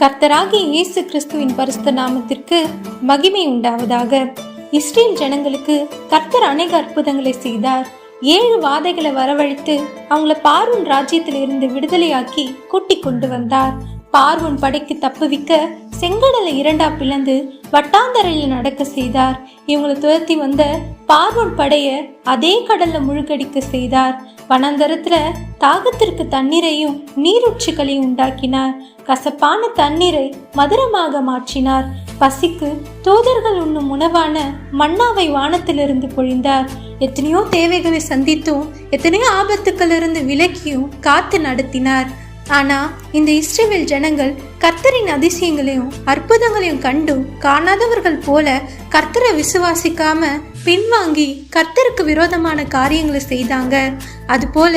கர்த்தராகிய இயேசு கிறிஸ்துவின் பரிசுத்த நாமத்திற்கு மகிமை உண்டாவதாக. இஸ்ரேல் ஜனங்களுக்கு கர்த்தர் அநேக அற்புதங்களை செய்தார். ஏழு வாதைகளை வரவழைத்து அவங்கள பார்வன் ராஜ்யத்திலிருந்து விடுதலையாக்கி கூட்டிக் கொண்டு வந்தார். பார்வன் படைக்கு தப்புவிக்க செங்கடலை இரண்டா பிளந்து வட்டாந்தரையில் நடக்க செய்தார். இவங்களை துரத்தி வந்த பார்வன் படைய அதே கடல்ல முழுகடிக்க செய்தார். வனாந்தரத்துல தாகத்திற்கு தண்ணீரையும் நீரூற்றுகளை உண்டாக்கினார். கசப்பான தண்ணீரை மதுரமாக மாற்றினார். பசிக்கு தூதர்கள் உண்ணும் உணவான மன்னாவை வானத்திலிருந்து பொழிந்தார். எத்தனையோ தேவைகளை சந்தித்தும் எத்தனையோ ஆபத்துக்களிலிருந்து விலக்கியும் காத்து நடத்தினார். ஆனா இந்த இஸ்ரேல் ஜனங்கள் கர்த்தரின் அதிசயங்களையும் அற்புதங்களையும் கண்டும் காணாதவர்கள் போல கர்த்தரை விசுவாசிக்காம பின்வாங்கி கர்த்தருக்கு விரோதமான காரியங்களை செய்தாங்க. அதுபோல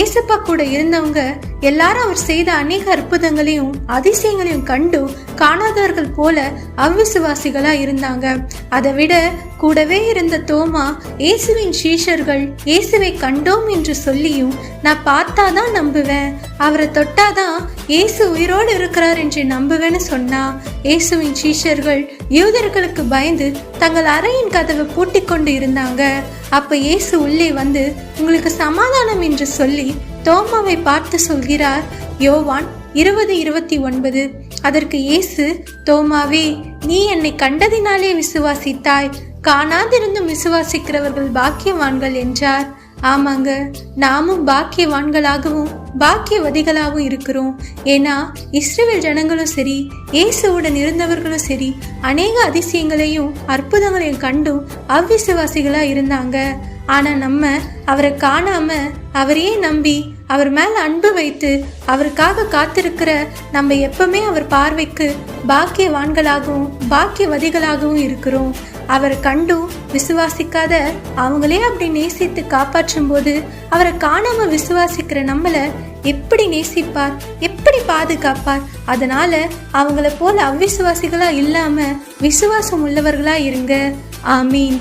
ஏசப்பா கூட இருந்தவங்க எல்லாரும் அவர் செய்த அநேக அற்புதங்களையும் அதிசயங்களையும் கண்டு காணாதவர்கள் போல அவ்விசுவாசிகளா இருந்தாங்க. அதை விட கூடவே இருந்த தோமா இயேசுவின் சீஷர்கள் இயேசுவை கண்டோம் என்று சொல்லியும் நான் பார்த்தாதான் நம்புவேன். அவரை தொட்டாதான் இயேசு உயிரோடு இருக்கிறார் என்று நம்புவேன்னு சொன்னா இயேசுவின் சீஷர்கள் யூதர்களுக்கு பயந்து தங்கள் அறையின் கதவை பூட்டி கொண்டு இருந்தாங்க. அப்ப இயேசு உள்ளே வந்து உங்களுக்கு சமாதானம் என்று சொல்லி தோமாவை பார்த்து சொல்கிறார். யோவான் இருபது இருபத்தி ஒன்பது. அதற்கு இயேசு தோமாவே நீ என்னை கண்டதினாலே விசுவாசித்தாய். காணாதிருந்தும் விசுவாசிக்கிறவர்கள் பாக்கியவான்கள் என்றார். ஆமாங்க நாமும் பாக்கியவான்களாகவும் பாக்கியவதிகளாகவும் இருக்கிறோம். ஏன்னா இஸ்ரேல் ஜனங்களும் சரி இயேசுவுடன் இருந்தவர்களும் சரி அநேக அதிசயங்களையும் அற்புதங்களையும் கண்டும் அவ்விசுவாசிகளாக இருந்தாங்க. ஆனால் நம்ம அவரை காணாம அவரையே நம்பி அவர் மேல அன்பு வைத்து அவருக்காக காத்திருக்கிற நம்ம எப்பவுமே அவர் பார்வைக்கு பாக்கியவான்களாகவும் பாக்கியவதிகளாகவும் இருக்கிறோம். அவரை கண்டும் விசுவாசிக்காத அவங்களே அப்படி நேசித்து காப்பாற்றும் போது அவரை காணாம விசுவாசிக்கிற நம்மளை எப்படி நேசிப்பார் எப்படி பாதுகாப்பார்? அதனால அவங்கள போல அவ்விசுவாசிகளா இல்லாம விசுவாசம் உள்ளவர்களா இருங்க. ஆமீன்.